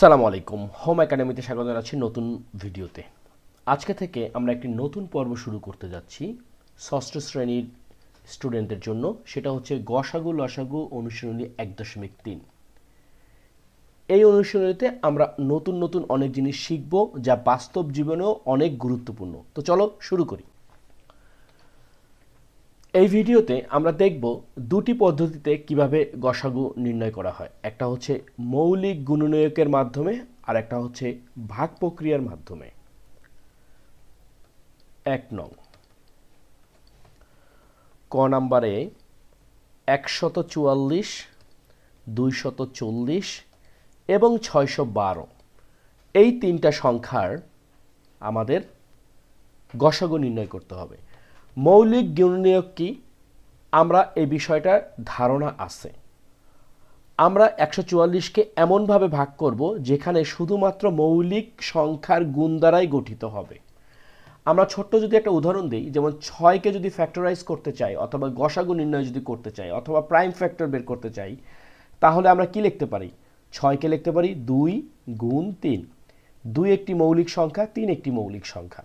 আসসালামু আলাইকুম। হোম একাডেমিতে স্বাগত জানাচ্ছি নতুন ভিডিওতে। আজকে থেকে আমরা একটি নতুন পর্ব শুরু করতে যাচ্ছি ষষ্ঠ শ্রেণির স্টুডেন্টদের জন্য। সেটা হচ্ছে গসাগু লসাগু অনুশীলনী এক দশমিক তিন। এই অনুশীলনীতে আমরা নতুন নতুন অনেক জিনিস শিখব যা বাস্তব জীবনেও অনেক গুরুত্বপূর্ণ। তো চলো শুরু করি। এই ভিডিওতে আমরা দেখব দুটি পদ্ধতিতে কীভাবে গসাগু নির্ণয় করা হয়। একটা হচ্ছে মৌলিক গুণনীয়কের মাধ্যমে, আর একটা হচ্ছে ভাগ প্রক্রিয়ার মাধ্যমে। এক নং। ক নাম্বারে একশত চুয়াল্লিশ, দুইশত চল্লিশ এবং ছয়শো বারো। এই তিনটা সংখ্যার আমাদের গসাগু নির্ণয় করতে হবে। মৌলিক গুণনীয়ক কি? আমরা এই বিষয়টার ধারণা আছে। আমরা একশো চুয়াল্লিশকে এমনভাবে ভাগ করব যেখানে শুধুমাত্র মৌলিক সংখ্যার গুণ দ্বারাই গঠিত হবে। আমরা ছোট্ট যদি একটা উদাহরণ দিই, যেমন ছয়কে যদি ফ্যাক্টরাইজ করতে চাই, অথবা গসাগু নির্ণয় যদি করতে চাই, অথবা প্রাইম ফ্যাক্টর বের করতে চাই, তাহলে আমরা কি লিখতে পারি? ছয়কে লিখতে পারি? দুই গুণ তিন। দুই একটি মৌলিক সংখ্যা, তিন একটি মৌলিক সংখ্যা।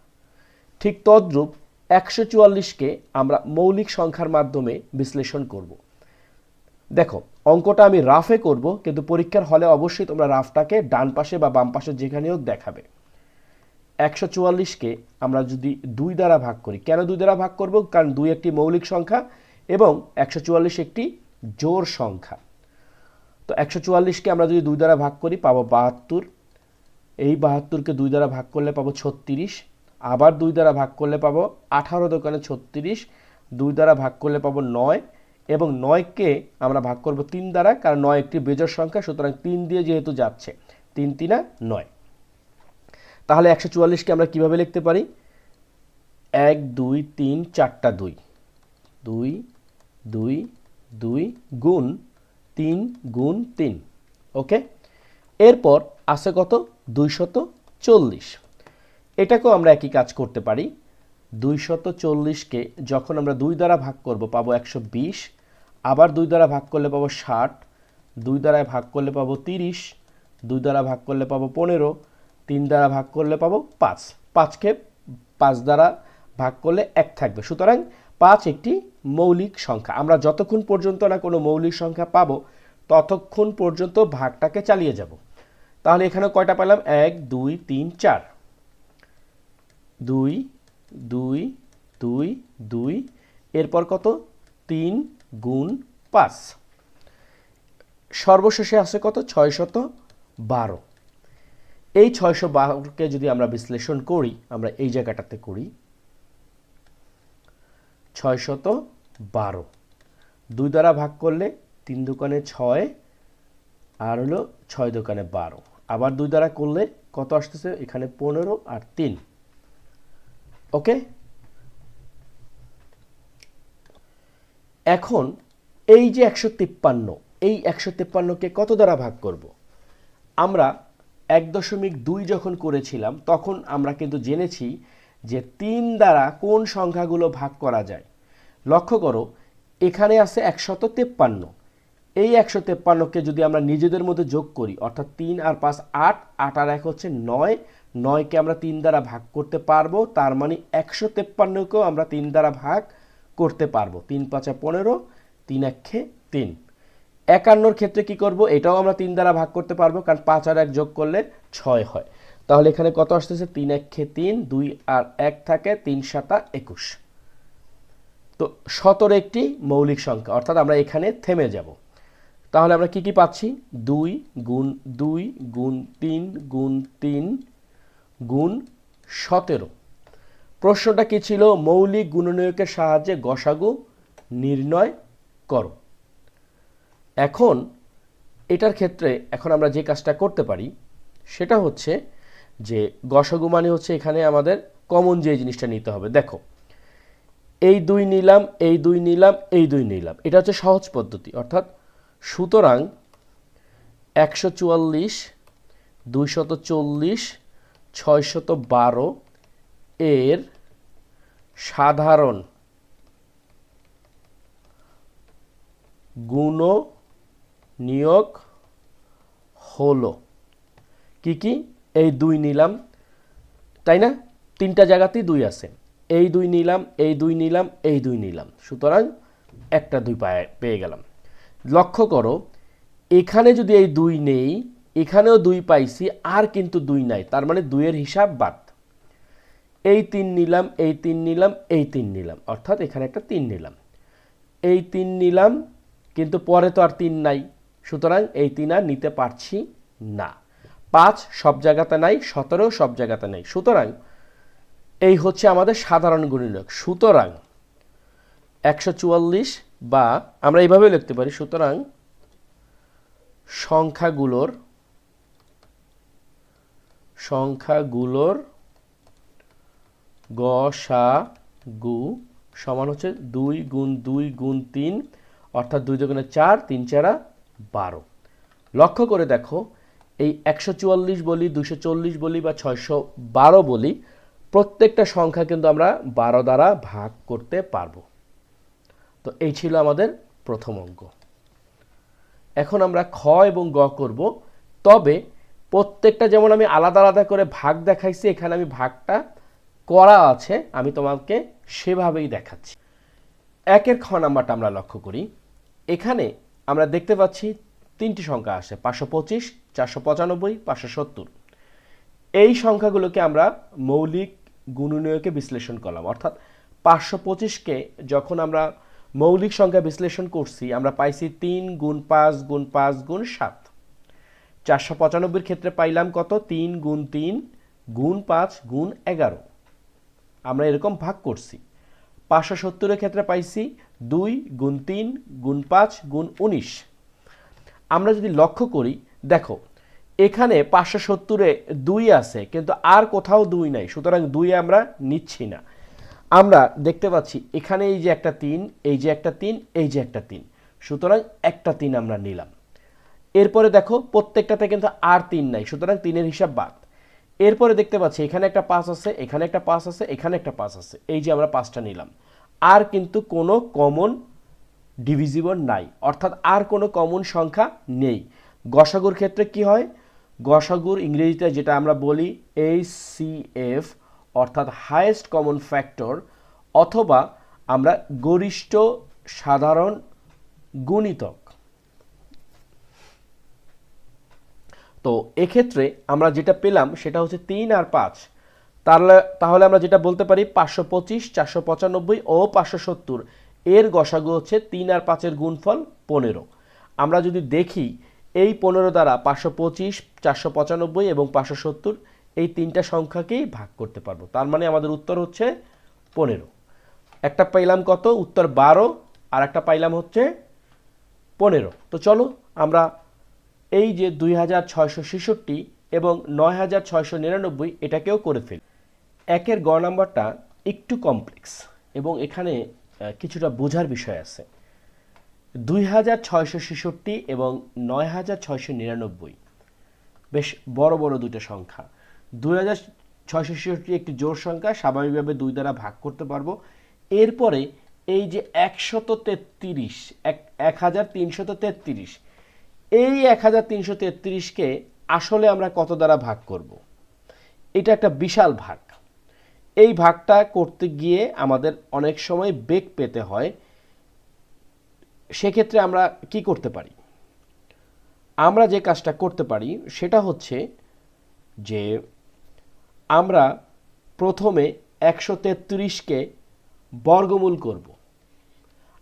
ঠিক তদ্রূপ একশো চুয়াল্লিশকে আমরা মৌলিক সংখ্যার মাধ্যমে বিশ্লেষণ করব। দেখো, অঙ্কটা আমি রাফে করব, কিন্তু পরীক্ষার হলে অবশ্যই তোমরা রাফটাকে ডান পাশে বা বাম পাশে যেখানে হোক দেখাবে। একশো চুয়াল্লিশকে আমরা যদি দুই দ্বারা ভাগ করি, কেন দুই দ্বারা ভাগ করব? কারণ দুই একটি মৌলিক সংখ্যা এবং একশো চুয়াল্লিশ একটি জোর সংখ্যা। তো একশো চুয়াল্লিশকে আমরা যদি দুই দ্বারা ভাগ করি, পাবো বাহাত্তর। এই বাহাত্তরকে দুই দ্বারা ভাগ করলে পাবো ছত্রিশ। আবার দুই দ্বারা ভাগ করলে পাবো আঠারো দোকানে ছত্রিশ, দুই দ্বারা ভাগ করলে পাবো নয় এবং নয়কে আমরা ভাগ করব তিন দ্বারা, কারণ নয় একটি বেজোর সংখ্যা, সুতরাং তিন দিয়ে যেহেতু যাচ্ছে, তিন, তিনা নয়। তাহলে একশো চুয়াল্লিশকে আমরা কীভাবে লিখতে পারি? এক, দুই, তিন, চারটা দুই। দুই দুই দুই গুণ তিন গুণ তিন। ওকে? এরপর আছে কত? দুইশত চল্লিশ। এটাকেও আমরা একই কাজ করতে পারি। দুইশত চল্লিশকে যখন আমরা দুই দ্বারা ভাগ করব, পাবো একশো বিশ। আবার দুই দ্বারা ভাগ করলে পাবো ষাট। দুই দ্বারায় ভাগ করলে পাবো তিরিশ। দুই দ্বারা ভাগ করলে পাবো পনেরো। তিন দ্বারা ভাগ করলে পাবো পাঁচ। পাঁচকে পাঁচ দ্বারা ভাগ করলে এক থাকবে। সুতরাং পাঁচ একটি মৌলিক সংখ্যা। আমরা যতক্ষণ পর্যন্ত না কোনো মৌলিক সংখ্যা পাব, ততক্ষণ পর্যন্ত ভাগটাকে চালিয়ে যাব। তাহলে এখানে কয়টা পেলাম? এক, দুই, তিন, চার। দুই দুই দুই দুই, এরপর কত? তিন গুণ পাঁচ। সর্বশেষে আছে কত? ছয়শত বারো। এই ছয়শো বারোকে যদি আমরা বিশ্লেষণ করি, আমরা এই জায়গাটাতে করি, ছয়শত বারো। দুই দ্বারা ভাগ করলে তিন দোকানে ছয়, আর হলো ছয় দোকানে বারো। আবার দুই দ্বারা করলে কত আসতেছে? এখানে পনেরো আর তিন। ওকে? এখন এই যে একশো তিপ্পান্ন, এই একশো তিপ্পান্নকে কত দ্বারা ভাগ করব? আমরা এক দশমিক দুই যখন করেছিলাম, তখন আমরা কিন্তু জেনেছি যে তিন দ্বারা কোন সংখ্যাগুলো ভাগ করা যায়। লক্ষ্য করো, এখানে আছে একশত তেপ্পান্ন। এই একশো তেপ্পান্নকে যদি আমরা নিজেদের মধ্যে যোগ করি, অর্থাৎ তিন আর পাঁচ আট আট আর এক হচ্ছে নয় নয়কে আমরা তিন দ্বারা ভাগ করতে পারব, তার মানে একশো তেপ্পান্নকেও আমরা তিন দ্বারা ভাগ করতে পারব। তিন পাঁচা পনেরো, তিন একে তিন। একান্নর ক্ষেত্রে কি করব? এটাও আমরা তিন দ্বারা ভাগ করতে পারব, কারণ পাঁচ আর এক যোগ করলে ছয় হয়। তাহলে এখানে কত আসতেছে? তিন একে তিন, দুই আর এক থাকে, তিন সাতা একুশ। তো সতেরো একটি মৌলিক সংখ্যা, অর্থাৎ আমরা এখানে থেমে যাব। তাহলে আমরা কি কি পাচ্ছি? দুই গুণ দুই গুণ তিন গুণ তিন গুণ সতেরো। প্রশ্নটা কি ছিল? মৌলিক গুণনীয়কের সাহায্যে গসাগু নির্ণয় করো। এখন এটার ক্ষেত্রে এখন আমরা যে কাজটা করতে পারি, সেটা হচ্ছে যে গসাগু মানে হচ্ছে এখানে আমাদের কমন যে জিনিসটা নিতে হবে। দেখো, এই দুই নিলাম, এই দুই নিলাম, এই দুই নিলাম। এটা হচ্ছে সহজ পদ্ধতি। অর্থাৎ সুতরাং একশো চুয়াল্লিশ, দুইশত চল্লিশ ছয়শত বারো এর সাধারণ গুণ নিয়োগ হলো। কি কি? এই দুই নিলাম। তাই না? তিনটা জায়গাতেই দুই আছে। এই দুই নিলাম, এই দুই নিলাম, এই দুই নিলাম। সুতরাং একটা দুই পায়ে, পেয়ে গেলাম। লক্ষ্য করো, এখানে যদি এই দুই নেই এখানেও দুই পাইছি, আর কিন্তু দুই নাই। তার মানে দুইয়ের হিসাব বাদ। এই তিন নিলাম, এই তিন নিলাম, এই তিন নিলাম। অর্থাৎ এখানে একটা তিন নিলাম। এই তিন নিলাম, কিন্তু পরে তো আর তিন নাই। সুতরাং এই তিন আর নিতে পারছি না। পাঁচ সব জায়গাতে নাই, সতেরো সব জায়গাতে নাই। সুতরাং এই হচ্ছে আমাদের সাধারণ গুণিনক সুতরাং একশো চুয়াল্লিশ বা আমরা এইভাবে লিখতে পারি, সুতরাং সংখ্যাগুলোর সংখ্যাগুলোর গসাগু সমান হচ্ছে দুই গুণ দুই গুণ তিন, অর্থাৎ দুই দুগুণে চার, তিন চারা বারো। লক্ষ্য করে দেখো, এই একশো চুয়াল্লিশ বলি দুশো চল্লিশ বলি বা ছয়শো বারো বলি, প্রত্যেকটা সংখ্যা কিন্তু আমরা বারো দ্বারা ভাগ করতে পারব। তো এই ছিল আমাদের প্রথম অঙ্ক। এখন আমরা খ এবং গ করব, তবে প্রত্যেকটা যেমন আমি আলাদা আলাদা করে ভাগ দেখাইছি, এখানে আমি ভাগটা করা আছে, আমি তোমাকে সেভাবেই দেখাচ্ছি। একের খ নাম্বারটা আমরা লক্ষ্য করি। এখানে আমরা দেখতে পাচ্ছি তিনটি সংখ্যা আসে পাঁচশো পঁচিশ, চারশো পঁচানব্বই, পাঁচশো সত্তর। এই সংখ্যাগুলোকে আমরা মৌলিক গুণনীয়কে বিশ্লেষণ করলাম। অর্থাৎ পাঁচশো পঁচিশকে যখন আমরা মৌলিক সংখ্যা বিশ্লেষণ করছি, আমরা পাইছি তিন গুণ পাঁচ গুণ পাঁচ গুণ সাত। চারশো পঁচানব্বইয়ের ক্ষেত্রে পাইলাম কত? তিন গুণ তিন, গুণ পাঁচ, গুণ এগারো। আমরা এরকম ভাগ করছি। পাঁচশো সত্তরের ক্ষেত্রে পাইছি দুই, গুণ তিন, গুণ পাঁচ, গুণ উনিশ। আমরা যদি লক্ষ্য করি, দেখো, এখানে পাঁচশো সত্তরে দুই আছে, কিন্তু আর কোথাও দুই নাই, সুতরাং দুই আমরা নিচ্ছি না। আমরা দেখতে পাচ্ছি এখানে এই যে একটা তিন, এই যে একটা তিন, এই যে একটা তিন, সুতরাং একটা তিন আমরা নিলাম। এরপরে দেখো, প্রত্যেকটাতে কিন্তু আর তিন নাই, সুতরাং তিনের হিসাব বাদ। এরপরে দেখতে পাচ্ছি, এখানে একটা পাস আছে, এখানে একটা পাস আছে, এখানে একটা পাস আছে। এই যে আমরা পাঁচটা নিলাম। আর কিন্তু কোনো কমন ডিভিজিবল নাই, অর্থাৎ আর কোনো কমন সংখ্যা নেই। গসাগুর ক্ষেত্রে কি হয়? গসাগুর ইংরেজিতে যেটা আমরা বলি এইচ সি এফ অর্থাৎ হায়েস্ট কমন ফ্যাক্টর অথবা আমরা গরিষ্ঠ সাধারণ গুণিতক। তো এক্ষেত্রে আমরা যেটা পেলাম সেটা হচ্ছে তিন আর পাঁচ। তাহলে তাহলে আমরা যেটা বলতে পারি, পাঁচশো পঁচিশ, চারশো পঁচানব্বই ও পাঁচশো সত্তর। এর গসাগু হচ্ছে তিন আর পাঁচের গুণফল পনেরো। আমরা যদি দেখি, এই পনেরো দ্বারা পাঁচশো পঁচিশ, চারশো পঁচানব্বই এবং পাঁচশো সত্তর, এই তিনটা সংখ্যাকেই ভাগ করতে পারব। তার মানে আমাদের উত্তর হচ্ছে পনেরো। একটা পাইলাম কত? উত্তর বারো আর একটা পাইলাম হচ্ছে পনেরো। তো চলো, আমরা এই যে দুই হাজার ছয়শো ছেষট্টি এবং নয় হাজার ছয়শো নিরানব্বই এটাকেও করে ফেলি। একের গ নাম্বারটা একটু কমপ্লেক্স এবং এখানে কিছুটা বোঝার বিষয় আছে। দুই হাজার ছয়শো ছেষট্টি এবং নয় হাজার ছয়শো নিরানব্বই, বেশ বড় বড় দুটো সংখ্যা। দুই হাজার ছয়শো ছেষট্টি একটি জোর সংখ্যা, স্বাভাবিকভাবে দুই দ্বারা ভাগ করতে পারব। এরপরে এই যে একশত তেত্রিশ, এক এক হাজার তিনশত তেত্রিশ এই এক হাজার তিনশো তেত্রিশকে আসলে আমরা কত দ্বারা ভাগ করব। এটা একটা বিশাল ভাগ। এই ভাগটা করতে গিয়ে আমাদের অনেক সময় বেগ পেতে হয়। সেক্ষেত্রে আমরা কি করতে পারি? আমরা যে কাজটা করতে পারি সেটা হচ্ছে যে আমরা প্রথমে একশো তেত্রিশকে বর্গমূল করব।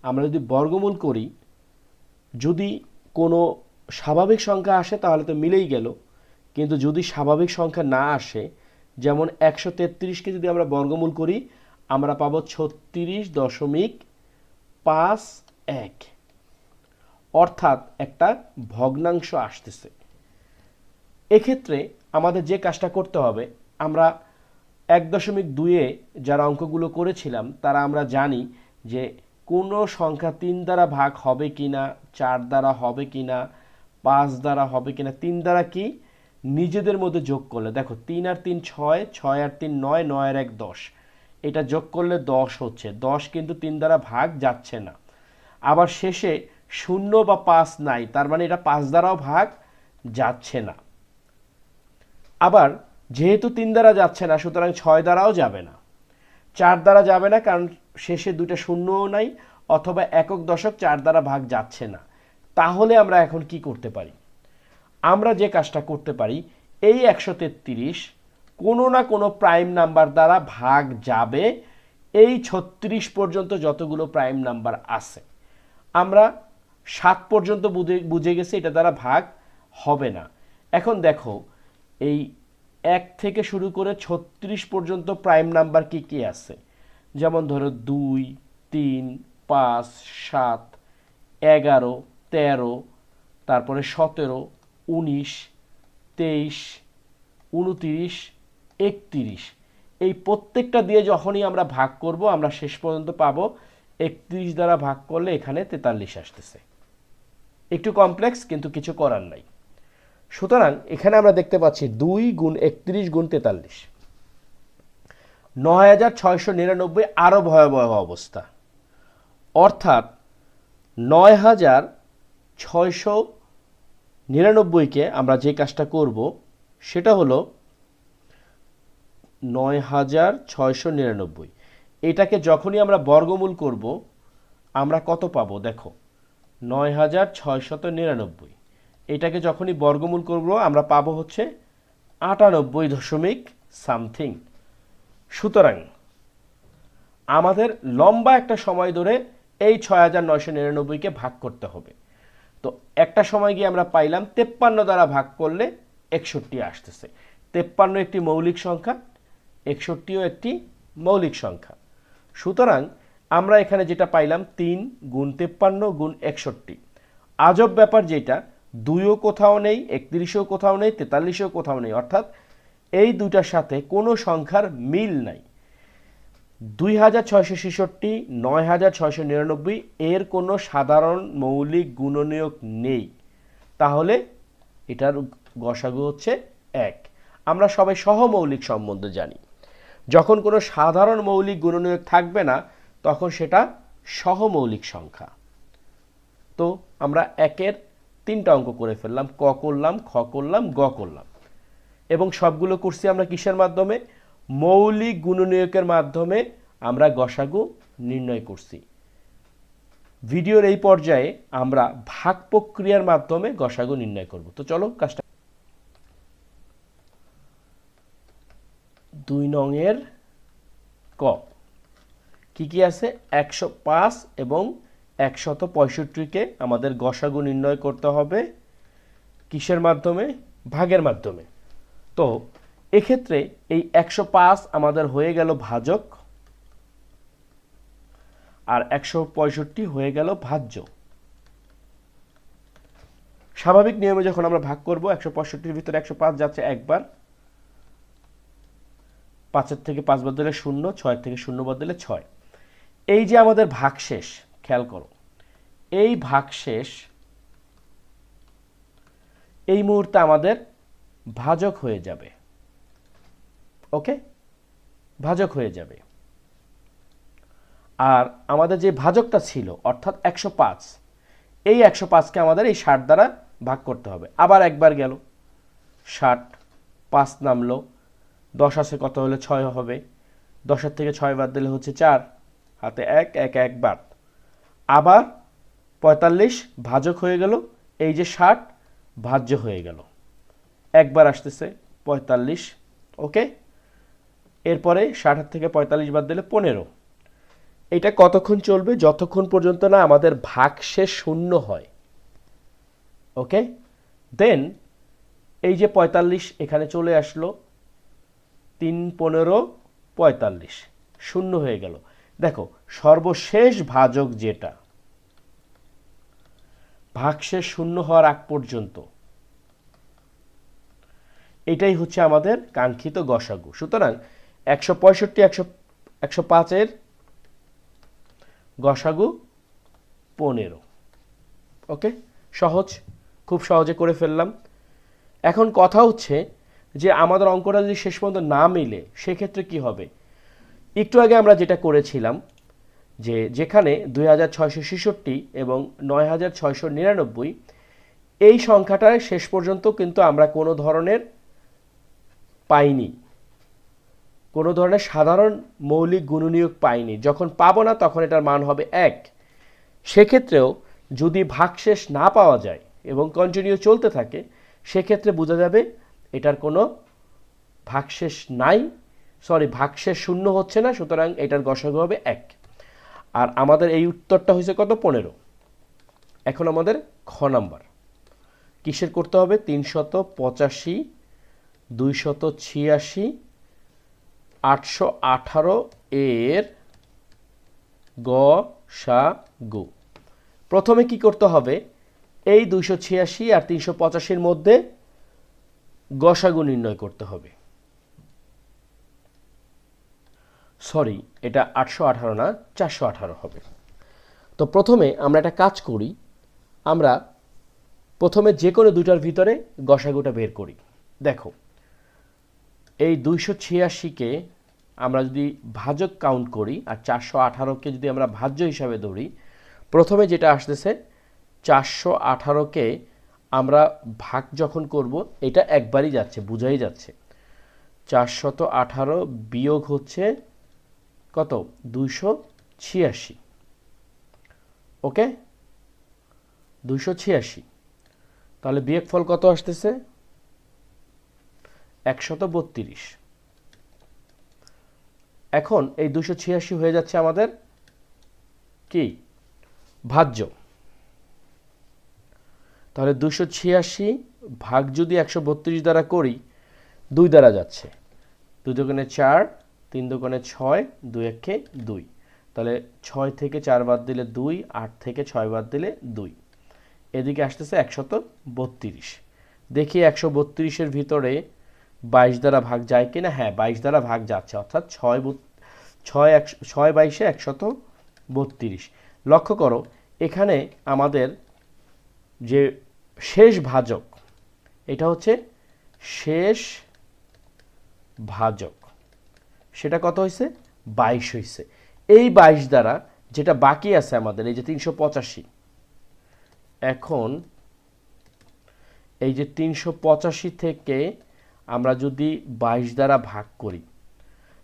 আমরা যদি বর্গমূল করি, যদি কোনো স্বাভাবিক সংখ্যা আসে তাহলে তো মিলেই গেল। কিন্তু যদি স্বাভাবিক সংখ্যা না আসে, যেমন একশো তেত্রিশকে যদি আমরা বর্গমূল করি, আমরা পাবো ছত্রিশ দশমিক পাঁচ এক। অর্থাৎ একটা ভগ্নাংশ আসতেছে। এক্ষেত্রে আমাদের যে কাজটা করতে হবে, আমরা এক দশমিক দুইয়ে যারা অঙ্কগুলো করেছিলাম, তারা আমরা জানি যে কোনো সংখ্যা তিন দ্বারা ভাগ হবে কি না চার দ্বারা হবে কি না পাঁচ দ্বারা হবে কিনা, তিন দ্বারা কি? নিজেদের মধ্যে যোগ করলে। দেখো, তিন আর তিন ছয় ছয় আর তিন নয় নয় আর এক দশ। এটা যোগ করলে দশ হচ্ছে। দশ কিন্তু তিন দ্বারা ভাগ যাচ্ছে না। আবার শেষে শূন্য বা পাঁচ নাই, তার মানে এটা পাঁচ দ্বারাও ভাগ যাচ্ছে না। আবার যেহেতু তিন দ্বারা যাচ্ছে না, সুতরাং ছয় দ্বারাও যাবে না। চার দ্বারা যাবে না, কারণ শেষে দুটো শূন্যও নাই, অথবা একক দশক চার দ্বারা ভাগ যাচ্ছে না। তাহলে আমরা এখন কি করতে পারি? আমরা যে কাজটা করতে পারি, এই একশো তেত্রিশ কোনো না কোনো প্রাইম নাম্বার দ্বারা ভাগ যাবে এই ছত্রিশ পর্যন্ত যতগুলো প্রাইম নাম্বার আছে। আমরা সাত পর্যন্ত বুঝে বুঝে গেছি এটা দ্বারা ভাগ হবে না। এখন দেখো, এই এক থেকে শুরু করে ছত্রিশ পর্যন্ত প্রাইম নাম্বার কি কি আছে? যেমন ধরো দুই, তিন, পাঁচ, সাত, এগারো তেরো, তারপরে সতেরো, উনিশ, তেইশ, উনতিরিশ, একত্রিশ। এই প্রত্যেকটা দিয়ে যখনই আমরা ভাগ করব, আমরা শেষ পর্যন্ত পাবো। একত্রিশ দ্বারা ভাগ করলে এখানে তেতাল্লিশ আসতেছে। একটু কমপ্লেক্স কিন্তু কিছু করার নাই। সুতরাং এখানে আমরা দেখতে পাচ্ছি দুই গুণ একত্রিশ গুণ তেতাল্লিশ। নয় হাজার ছয়শো নিরানব্বই আরও ভয়াবহ অবস্থা। অর্থাৎ নয় হাজার ছয়শো নিরানব্বইকে আমরা যে কাজটা করব, সেটা হলো নয় হাজার ছয়শো নিরানব্বই। এটাকে যখনই আমরা বর্গমূল করব, আমরা কত পাবো? দেখো, নয় হাজার ছয়শত নিরানব্বই। এটাকে যখনই বর্গমূল করব, আমরা পাবো হচ্ছে আটানব্বই দশমিক সামথিং। সুতরাং, আমাদের লম্বা একটা সময় ধরে এই ছয় হাজার নয়শো নিরানব্বইকে ভাগ করতে হবে। তো একটা সময় গিয়ে আমরা পাইলাম তেপ্পান্ন দ্বারা ভাগ করলে একষট্টি আসতেছে। তেপ্পান্ন একটি মৌলিক সংখ্যা, একষট্টিও একটি মৌলিক সংখ্যা। সুতরাং আমরা এখানে যেটা পাইলাম তিন গুণ তেপ্পান্ন গুণ একষট্টি। আজব ব্যাপার যেটা, দুইও কোথাও নেই, একত্রিশও কোথাও নেই, তেতাল্লিশও কোথাও নেই। অর্থাৎ এই দুইটার সাথে কোনো সংখ্যার মিল নাই। দুই হাজার ছয়শো ছেষট্টি, নয় হাজার ছয়শো নিরানব্বই এর কোনো সাধারণ মৌলিক গুণনীয়ক নেই। তাহলে এটার গসাগু হচ্ছে এক। আমরা সবাই সহমৌলিক সম্বন্ধে জানি। যখন কোনো সাধারণ মৌলিক গুণনীয়ক থাকবে না, তখন সেটা সহমৌলিক সংখ্যা। তো আমরা একের তিনটা অঙ্ক করে ফেললাম, ক করলাম, খ করলাম, গ করলাম। এবং সবগুলো করছি আমরা কিসের মাধ্যমে? মৌলিক গুণনীয়কের মাধ্যমে আমরা গসাগু নির্ণয় করছি। ভিডিওর এই পর্যায়ে আমরা ভাগ প্রক্রিয়ার মাধ্যমে গসাগু নির্ণয় করব। তো চলো কাজটা দুই নংয়ের ক। কি কি আছে? একশো পাঁচ এবং একশত পঁয়ষট্টিকে আমাদের গসাগু নির্ণয় করতে হবে কিসের মাধ্যমে? ভাগের মাধ্যমে। তো এক্ষেত্রে এই একশো পাঁচ আমাদের হয়ে গেল ভাজক আর একশো পঁয়ষট্টি হয়ে গেল ভাজ্য। স্বাভাবিক নিয়মে যখন আমরা ভাগ করব, একশো পঁয়ষট্টির ভিতরে একশো পাঁচ যাচ্ছে একবার। পাঁচের থেকে পাঁচ বদলে শূন্য, ছয়ের থেকে শূন্য বদলে ছয়। এই যে আমাদের ভাগশেষ খেয়াল করো। এই ভাগশেষ এই মুহূর্তে আমাদের ভাজক হয়ে যাবে। ওকে ভাজক হয়ে যাবে। আর আমাদের যে ভাজকটা ছিল, অর্থাৎ একশো পাঁচ, এই একশো পাঁচকে আমাদের এই ষাট দ্বারা ভাগ করতে হবে। আবার একবার গেল। ষাট, পাঁচ নামলো। দশ আছে কত হলে ছয় হবে। দশের থেকে ছয় বাদ দিলে হচ্ছে চার। হাতে এক এক এক বাদ। আবার পঁয়তাল্লিশ ভাজক হয়ে গেল। এই যে ষাট ভাজ্য হয়ে গেল। একবার আসতেছে পঁয়তাল্লিশ ওকে এরপরে ষাটের থেকে পঁয়তাল্লিশ বাদ দিলে পনেরো। এটা কতক্ষণ চলবে? যতক্ষণ পর্যন্ত না আমাদের ভাগশেষ শূন্য হয়। ওকে? দেন এই যে পঁয়তাল্লিশ এখানে চলে আসলো, তিন পনেরো পঁয়তাল্লিশ, শূন্য হয়ে গেল। দেখো, সর্বশেষ ভাজক যেটা, ভাগশেষ শূন্য হওয়ার আগ পর্যন্ত, এটাই হচ্ছে আমাদের কাঙ্ক্ষিত গসাগু। সুতরাং একশো পঁয়ষট্টি, একশো একশো পাঁচের গসাগু পনেরো। ওকে? সহজ, খুব সহজে করে ফেললাম। এখন কথা হচ্ছে যে আমাদের অঙ্কটা যদি শেষ পর্যন্ত না মিলে, সেক্ষেত্রে কি হবে? একটু আগে আমরা যেটা করেছিলাম, যে যেখানে দুই হাজার ছয়শো ছেষট্টি এবং নয় হাজার ছয়শো নিরানব্বই, এই সংখ্যাটায় শেষ পর্যন্ত কিন্তু আমরা কোনো ধরনের পাইনি। কোনো ধরনের সাধারণ মৌলিক গুণনীয়ক পাইনি যখন পাবো না, তখন এটার মান হবে এক। সেক্ষেত্রেও যদি ভাগশেষ না পাওয়া যায় এবং কন্টিনিউ চলতে থাকে, সেক্ষেত্রে বোঝা যাবে এটার কোনো ভাগশেষ নাই। সরি ভাগশেষ শূন্য হচ্ছে না, সুতরাং এটার গসাগু হবে এক। আর আমাদের এই উত্তরটা হয়েছে কত? পনেরো। এখন আমাদের খ নাম্বার। কিসের করতে হবে? তিনশত পঁচাশি, দুইশত ছিয়াশি আটশো আঠারো এর গ, সা, গু। প্রথমে কি করতে হবে? এই দুইশো ছিয়াশি আর তিনশো পঁচাশির মধ্যে গসাগু নির্ণয় করতে হবে। সরি, এটা আটশো আঠারো না, চারশো আঠারো হবে। তো প্রথমে আমরা একটা কাজ করি, আমরা প্রথমে যে কোনো দুটার ভিতরে গসাগুটা বের করি। দেখো, এই দুইশো ছিয়াশিকে আমরা যদি ভাজক কাউন্ট করি আর চারশো আঠারোকে যদি আমরা ভাজ্য হিসাবে ধরি, প্রথমে যেটা আসতেছে, চারশো আঠারোকে আমরা ভাগ যখন করব, এটা একবারই যাচ্ছে, বুঝাই যাচ্ছে। চারশত আঠারো বিয়োগ হচ্ছে কত? দুইশো ছিয়াশি। ওকে? দুইশো ছিয়াশি। তাহলে বিয়োগ ফল কত আসতেছে? একশত বত্রিশ। এখন এই দুশো ছিয়াশি হয়ে যাচ্ছে আমাদের কি? ভাজ্য। তাহলে দুশো ছিয়াশি ভাগ যদি একশো বত্রিশ দ্বারা করি, দুই দ্বারা যাচ্ছে। দুই দোকানে চার, তিন দোকানে ছয়, দুই একে দুই। তাহলে ছয় থেকে চার বাদ দিলে দুই, আট থেকে ছয় বাদ দিলে দুই। এদিকে আসতেছে একশত বত্রিশ। দেখি একশো বত্রিশের ভিতরে বাইশ দ্বারা ভাগ যায় কি না হ্যাঁ বাইশ দ্বারা ভাগ যাচ্ছে, অর্থাৎ ছয় ছয় একশো ছয় বাইশে একশত বত্রিশ। লক্ষ্য করো, এখানে আমাদের যে শেষ ভাজক, এটা হচ্ছে শেষ ভাজক। সেটা কত হয়েছে বাইশ হয়েছে এই বাইশ দ্বারা যেটা বাকি আছে আমাদের, এই যে তিনশো পঁচাশি, এখন এই যে তিনশো পঁচাশি থেকে আমরা যদি বাইশ দ্বারা ভাগ করি।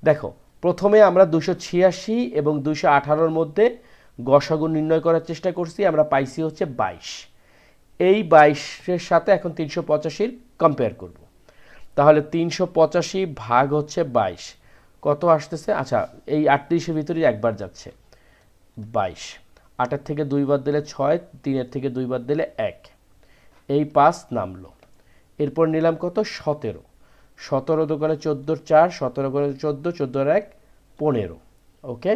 দেখো, প্রথমে আমরা দুশো ছিয়াশি এবং দুশো আঠারোর মধ্যে গসাগু নির্ণয় করার চেষ্টা করছি, আমরা পাইছি হচ্ছে বাইশ। এই বাইশের সাথে এখন তিনশো পঁচাশির কম্পেয়ার করব। তাহলে তিনশো পঁচাশি ভাগ হচ্ছে বাইশ। কত আসতেছে? আচ্ছা এই আটত্রিশের ভিতরেই একবার যাচ্ছে। বাইশ। আটের থেকে দুইবার দিলে ছয়, তিনের থেকে দুইবার দিলে এক। এই পাঁচ নামলো। এরপর নিলাম কত? সতেরো। সতেরো দোকানে চোদ্দোর চার, সতেরো করে চোদ্দ, চোদ্দোর এক, পনেরো ওকে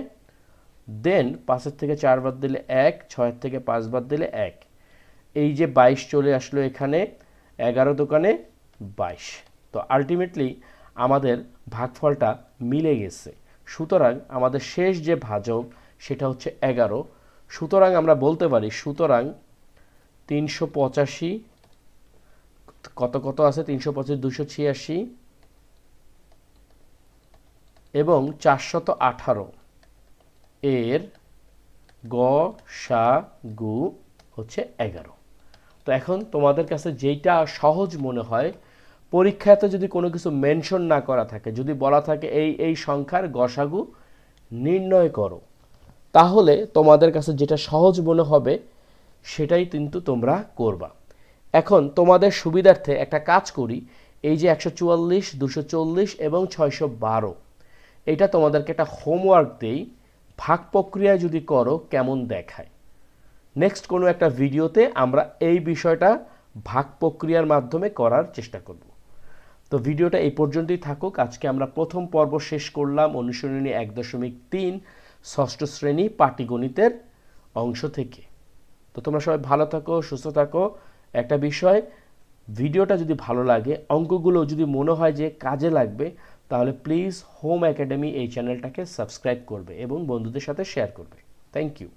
দেন পাঁচের থেকে চার বাদ দিলে এক, ছয়ের থেকে পাঁচ বাদ দিলে এক। এই যে বাইশ চলে আসলো এখানে, এগারো দোকানে বাইশ। তো আলটিমেটলি আমাদের ভাগফলটা মিলে গেছে। সুতরাং আমাদের শেষ যে ভাজক, সেটা হচ্ছে এগারো। সুতরাং আমরা বলতে পারি, সুতরাং তিনশো পঁচাশি কত কত আছে? তিনশো পঁচিশ, দুশো ছিয়াশি এবং চারশত আঠারো। এর গ, সা, গু হচ্ছে এগারো। তো এখন তোমাদের কাছে যেইটা সহজ মনে হয়, পরীক্ষাতে যদি কোনো কিছু মেনশন না করা থাকে, যদি বলা থাকে এই এই সংখ্যার গসাগু নির্ণয় করো, তাহলে তোমাদের কাছে যেটা সহজ মনে হবে, সেটাই কিন্তু তোমরা করবা। এখন তোমাদের সুবিধার্থে একটা কাজ করি, এই যে একশো চুয়াল্লিশ, দুশো চল্লিশ এবং ছয়শো বারো। এটা তোমাদেরকে একটা হোমওয়ার্ক দেই, ভাগ প্রক্রিয়া যদি করো কেমন দেখায়। নেক্সট কোনো একটা ভিডিওতে আমরা এই বিষয়টা ভাগ প্রক্রিয়ার মাধ্যমে করার চেষ্টা করব। তো ভিডিওটা এই পর্যন্তই থাকুক। আজকে আমরা প্রথম পর্ব শেষ করলাম অনুশীলনী এক দশমিক তিন, ষষ্ঠ শ্রেণি পাটিগণিতের অংশ থেকে। তো তোমরা সবাই ভালো থাকো, সুস্থ থাকো। একটা বিষয়, ভিডিওটা যদি ভালো লাগে, অঙ্কগুলো যদি মনে হয় যে কাজে লাগবে, তাহলে প্লিজ হোম একাডেমি এই চ্যানেলটাকে সাবস্ক্রাইব করবে এবং বন্ধুদের সাথে শেয়ার করবে। Thank you